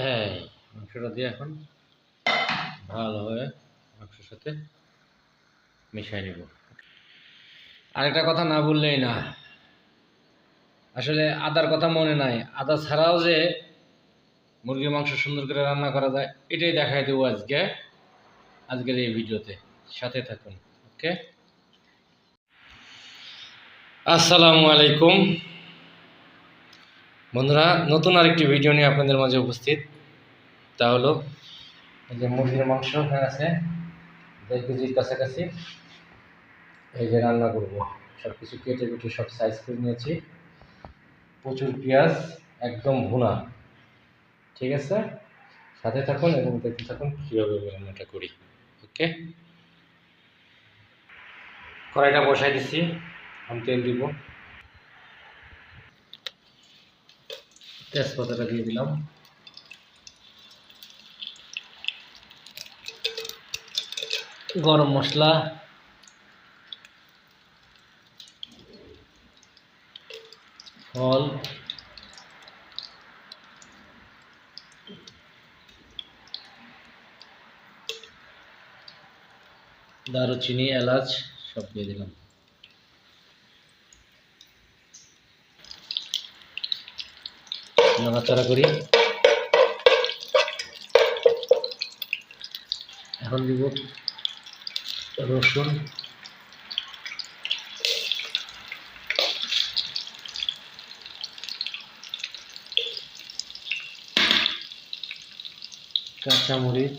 এই, মাংসটা দিয়ে এখন ভালোভাবে মাংসের সাথে নিব। আরেকটা কথা না বললেই না। আসলে আদার কথা মনে নাই। আদা ছাড়াও যে মুরগির মাংস সুন্দর করে রান্না করা যায়, এটাই দেখাই দেবো আজকে। আজকের এই ভিডিওতে। সাথে থাকুন। ওকে? আসসালামু আলাইকুম। বন্ধুরা, নতুন আরেকটি ভিডিও নিয়ে আপনাদের মাঝে উপস্থিত। তা হলো যে মুরগির মাংস হয়ে আছে, দেড় কেজির কাছাকাছি। এই যে রান্না করব সব কিছু কেটে কুটে সব সাইজ করে নিয়েছি। প্রচুর পেঁয়াজ, একদম ভুনা। ঠিক আছে? সাথে থাকুন এবং দেখতে থাকুন কীভাবে রান্নাটা করি। ওকে? কড়াইটা বসাই দিচ্ছি আমি তেল দিব। তেজপাতাটা দিয়ে দিলাম। গরম মশলা। ফল। দারুচিনি এলাচ সব দিয়ে দিলাম। নাড়াচাড়া করি। এখন দিব রসুন। কাঁচামরিচ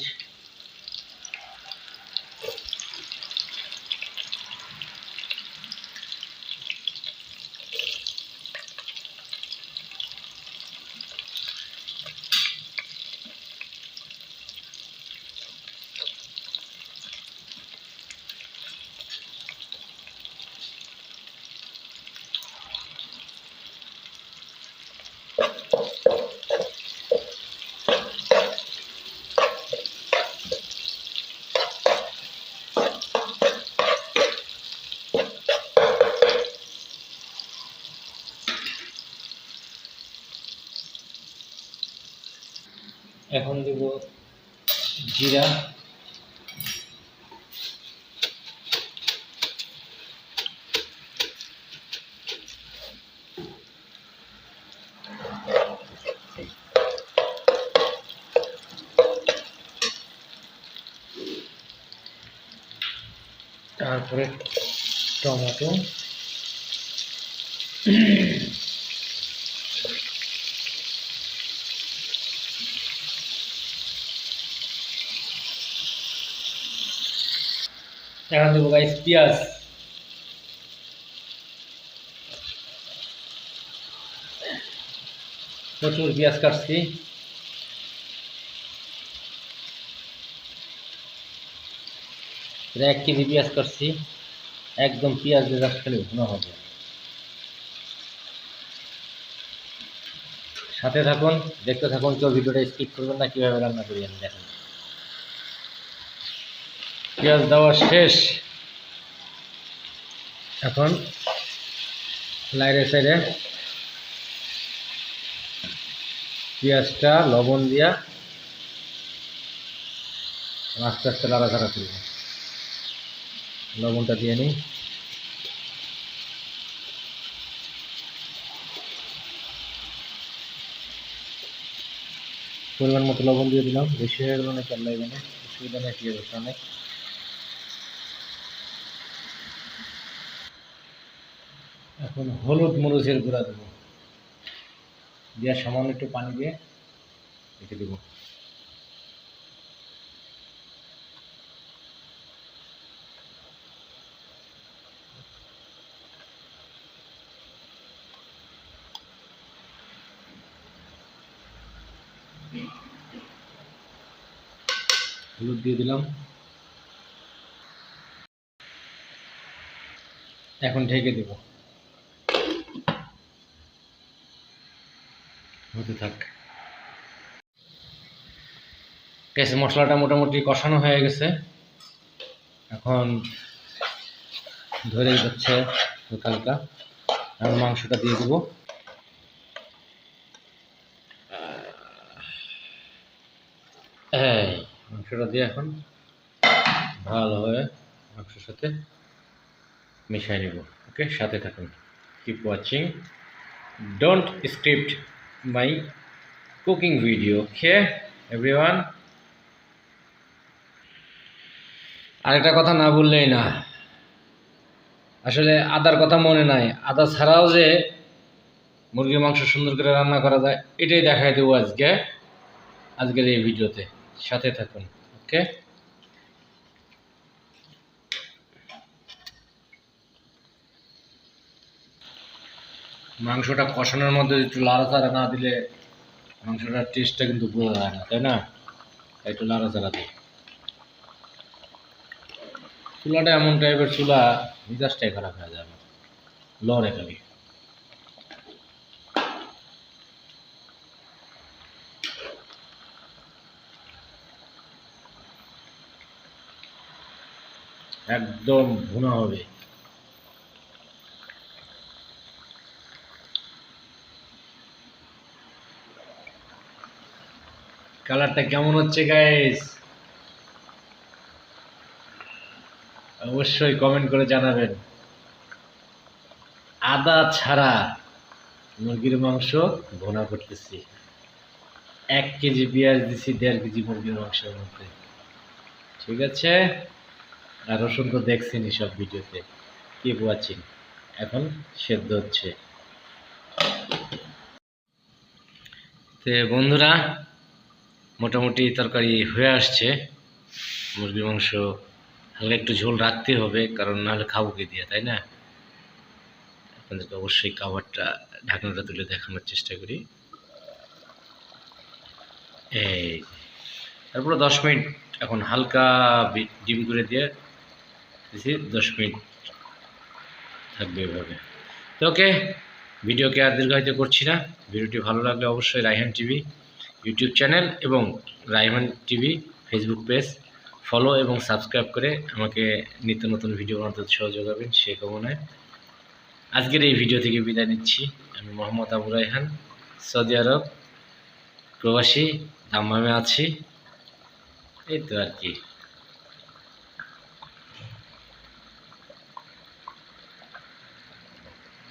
এখন দিব জিরা তারপরে টমেটো এখন দেবো গাইস পেঁয়াজ প্রচুর পেঁয়াজ কাটছি এক কেজি পেঁয়াজ কাটছি একদম পেঁয়াজ দিয়ে খালি ভুনা হবে সাথে থাকুন, দেখতে থাকুন, কেউ ভিডিওটা স্কিপ করবেন না, কীভাবে রান্না করি আমি দেখেন পেঁয়াজ দেওয়া শেষ। এখন লাইরে সাইডে পেঁয়াজটা, লবণ দিয়া আস্তে আস্তে লাড়াচাড়া করব। লবণটা দিয়ে নিই। পরিমাণ মতো লবণ দিয়ে দিলাম। বেশি হয়ে গেল না চাল লাগবে না অসুবিধা নেই পেঁয়াজ অনেক এখন হলুদ মরিচের গুঁড়া দেবো। দিয়ে সামান্য একটু পানি দিয়ে রেখে দেবো। হলুদ দিয়ে দিলাম। এখন ঢেকে দেবো। হতে থাক। গেছে মশলাটা মোটামুটি কষানো হয়ে গেছে। এখন ধরে যাচ্ছে হালকা এখন মাংসটা দিয়ে দেবো। মাংসটা দিয়ে এখন ভালোভাবে মাংসের সাথে মিশিয়ে নেব। ওকে, সাথে থাকুন। Keep watching don't script my cooking video okay everyone আরেকটা কথা না বললেই না। আসলে আদার কথা মনে নাই। আদা ছাড়াও যে মুরগির মাংস সুন্দর করে রান্না করা যায়, এটাই দেখাই দেবো আজকে। আজকের এই ভিডিওতে। সাথে থাকুন, ওকে? মাংসটা কষানোর মধ্যে একটু লাড়াচাড়া না দিলে মাংসটার টেস্টটা কিন্তু বোঝা যায় না, তাই না? একটু লাড়াচাড়া দিই। চুলাটা এমন টাইপের চুলা মিজাজটাই খারাপ হয়ে যাবে লড়ে খালি একদম ভুনা হবে। কালারটা কেমন হচ্ছে গাইস অবশ্যই কমেন্ট করে জানাবেন। আদা ছাড়া মুরগির মাংস ভোনা করতেছি। এক কেজি পেঁয়াজ দিছি, দেড় কেজি মুরগির মাংসের মধ্যে। ঠিক আছে? আর রসুন তো দেখছেনি সব ভিডিওতে। কি ওয়াচিং এখন সেদ্ধ হচ্ছে। তে বন্ধুরা মোটামুটি তরকারি হয়ে আসছে। মুরগির মাংস হালকা একটু ঝোল রাখতে হবে, কারণ নাহলে খাব কি দিয়ে, তাই না? আপনাদেরকে অবশ্যই খাবারটা, ঢাকনাটা তুলে দেখানোর চেষ্টা করি। এই, তারপরে দশ মিনিট এখন হালকা ডিম করে দিয়ে দিছি, দশ মিনিট থাকবে এভাবে। তো ওকে, ভিডিওকে আর দীর্ঘায়িত করছি না। ভিডিওটি ভালো লাগলে অবশ্যই রাইহান টিভি ইউটিউব চ্যানেল এবং Raihan TV Facebook page follow এবং সাবস্ক্রাইব করে আমাকে নিত্য নতুন ভিডিও বানাতে উৎসাহ যোগাবেন সে কামনায়। আজকের এই ভিডিও থেকে বিদায় নিচ্ছি। আমি মোহাম্মদ আবু রাইহান সৌদি আরব প্রবাসী, দাম্মামে আছি। এই তো আর কি।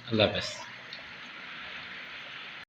আল্লাহ হাফেজ।